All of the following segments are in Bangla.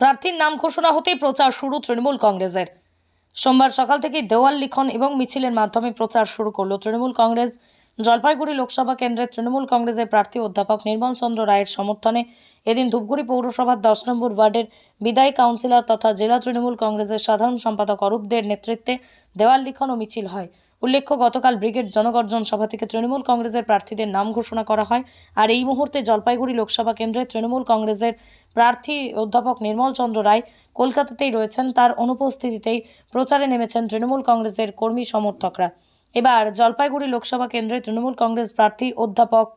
প্রার্থীর নাম ঘোষণা হতেই প্রচার শুরু তৃণমূল কংগ্রেসের। সোমবার সকাল থেকেই দেওয়াল লিখন এবং মিছিলের মাধ্যমে প্রচার শুরু করল তৃণমূল কংগ্রেস। জলপাইগুড়ি লোকসভা কেন্দ্রের তৃণমূল কংগ্রেসের প্রার্থী অধ্যাপক নির্মল চন্দ্র রায়ের সমর্থনে এদিন ধূপগুড়ি পৌরসভার দশ নম্বর ওয়ার্ডের বিদায়ী কাউন্সিলর তথা জেলা তৃণমূল কংগ্রেসের সাধারণ সম্পাদক অরূপদের নেতৃত্বে দেওয়াল লিখন ও মিছিল হয়। উল্লেখ্য, গতকাল ব্রিগেড জনগর্জন সভা থেকে তৃণমূল কংগ্রেসের প্রার্থীদের নাম ঘোষণা করা হয়। আর এই মুহূর্তে জলপাইগুড়ি লোকসভা কেন্দ্রে তৃণমূল কংগ্রেসের প্রার্থী অধ্যাপক নির্মল চন্দ্র রায় কলকাতাতেই রয়েছেন। তার অনুপস্থিতিতেই প্রচারে নেমেছেন তৃণমূল কংগ্রেসের কর্মী সমর্থকরা। এবার জলপাইগুড়ি লোকসভা কেন্দ্রে তৃণমূল কংগ্রেস প্রার্থী অধ্যাপক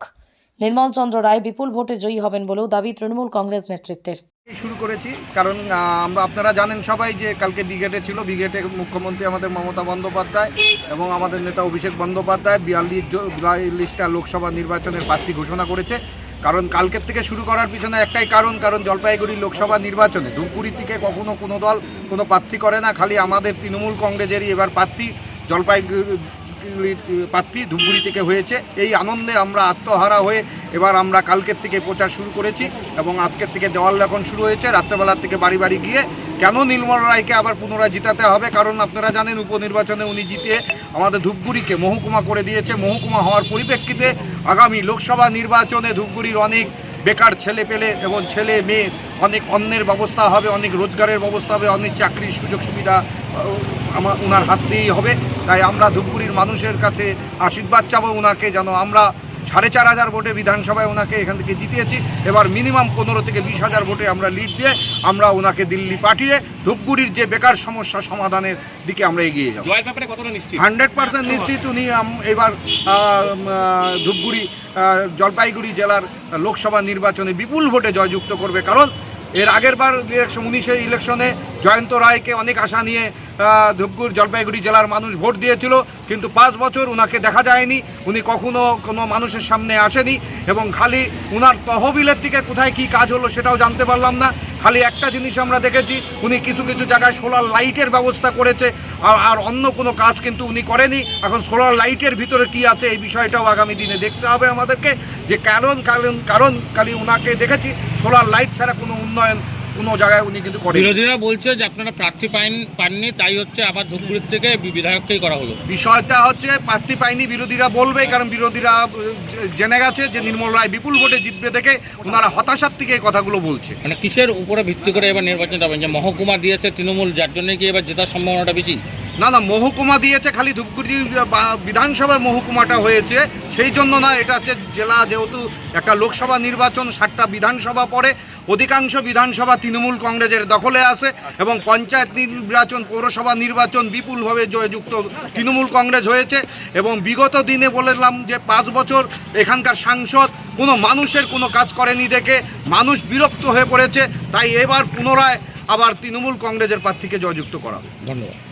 নির্মল চন্দ্র রায় বিপুল ভোটে জয়ী হবেন বলেও দাবি তৃণমূল কংগ্রেস নেতৃত্বের। শুরু করেছি। কারণ আমরা, আপনারা জানেন সবাই যে কালকে ব্রিগেডে ছিল, ব্রিগেডে মুখ্যমন্ত্রী আমাদের মমতা বন্দ্যোপাধ্যায় এবং আমাদের নেতা অভিষেক বন্দ্যোপাধ্যায় বিয়াল্লিশ বিয়াল্লিশটা লোকসভা নির্বাচনের প্রার্থী ঘোষণা করেছে। কারণ, কালকের থেকে শুরু করার পিছনে একটাই কারণ কারণ জলপাইগুড়ি লোকসভা নির্বাচনে ধূপগুড়ি থেকে কখনো কোনো দল, কোনো প্রার্থী করে না, খালি আমাদের তৃণমূল কংগ্রেসেরই এবার প্রার্থী, জলপাইগুড়ি প্রার্থী ধূপগুড়ি থেকে হয়েছে। এই আনন্দে আমরা আত্মহারা হয়ে এবার আমরা কালকের থেকে প্রচার শুরু করেছি এবং আজকের থেকে দেওয়াল লেখন শুরু হয়েছে। রাত্রেবেলার থেকে বাড়ি বাড়ি গিয়ে কেন নীলমল রায়কে আবার পুনরায় জিতাতে হবে? কারণ আপনারা জানেন, উপনির্বাচনে উনি জিতে আমাদের ধূপগুড়িকে মহকুমা করে দিয়েছে। মহকুমা হওয়ার পরিপ্রেক্ষিতে আগামী লোকসভা নির্বাচনে ধূপগুড়ির অনেক বেকার ছেলে পেলে এবং ছেলে মেয়ে অনেক অন্যের ব্যবস্থা হবে, অনেক রোজগারের ব্যবস্থা হবে, অনেক চাকরির সুযোগ সুবিধা আমার ওনার হাত দিয়েই হবে। তাই আমরা ধূপগুড়ির মানুষের কাছে আশীর্বাদ চাবো ওনাকে যেন আমরা সাড়ে চার হাজার ভোটে বিধানসভায় ওনাকে এখান থেকে জিতিয়েছি। এবার মিনিমাম পনেরো থেকে বিশ হাজার ভোটে আমরা লিড দিয়ে আমরা ওনাকে দিল্লি পাঠিয়ে ধূপগুড়ির যে বেকার সমস্যা সমাধানের দিকে আমরা এগিয়ে যাব। হান্ড্রেড পার্সেন্ট নিশ্চিত উনি এবার ধূপগুড়ি জলপাইগুড়ি জেলার লোকসভা নির্বাচনে বিপুল ভোটে জয়যুক্ত করবে। কারণ এর আগের বার ইলেকশন উনিশের ইলেকশনে জয়ন্ত রায়কে অনেক আশা নিয়ে ধূপগুড় জলপাইগুড়ি জেলার মানুষ ভোট দিয়েছিল। কিন্তু পাঁচ বছর উনাকে দেখা যায়নি। উনি কখনো কোনো মানুষের সামনে আসেনি। এবং খালি উনার তহবিলের থেকে কোথায় কি কাজ হলো সেটাও জানতে পারলাম না। খালি একটা জিনিস আমরা দেখেছি, উনি কিছু কিছু জায়গায় সোলার লাইটের ব্যবস্থা করেছে, আর আর অন্য কোনো কাজ কিন্তু উনি করেনি। এখন সোলার লাইটের ভিতরে কি আছে এই বিষয়টাও আগামী দিনে দেখতে হবে আমাদেরকে। যে কারণ কারণ কারণ খালি ওনাকে দেখেছি সোলার লাইট ছাড়া কোনো উন্নয়ন কোনো জায়গায় উনি কিন্তু করেন বিরোধীরা বলছে যে আপনারা প্রার্থী পাইন পাননি তাই হচ্ছে আবার ধূপগুড়ির থেকে বিধায়ককেই করা হলো। বিষয়টা হচ্ছে প্রার্থী পাইনি বিরোধীরা বলবে কারণ বিরোধীরা জেনে গেছে যে নির্মল রায় বিপুল ভোটে জিতবে দেখে ওনারা হতাশার থেকে এই কথাগুলো বলছে। মানে কিসের উপরে ভিত্তি করে এবার নির্বাচন হবে? যে মহকুমা দিয়েছে তৃণমূল যার জন্য কি এবার জেতার সম্ভাবনাটা বেশি? না না, মহকুমা দিয়েছে, খালি ধূপগুড়ি বিধানসভার মহকুমাটা হয়েছে। সেই জন্য না, এটা হচ্ছে জেলা, যেহেতু একটা লোকসভা নির্বাচন ষাটটা বিধানসভা পড়ে, অধিকাংশ বিধানসভা তৃণমূল কংগ্রেসের দখলে আছে এবং পঞ্চায়েত নির্বাচন, পৌরসভা নির্বাচন বিপুলভাবে জয়যুক্ত তৃণমূল কংগ্রেস হয়েছে এবং বিগত দিনে বললাম যে পাঁচ বছর এখানকার সাংসদ, কোনো মানুষের কোনো কাজ করেনি দেখে, মানুষ বিরক্ত হয়ে পড়েছে, তাই এবার পুনরায় আবার তৃণমূল কংগ্রেসের প্রার্থীকে জয়যুক্ত করা ধন্যবাদ।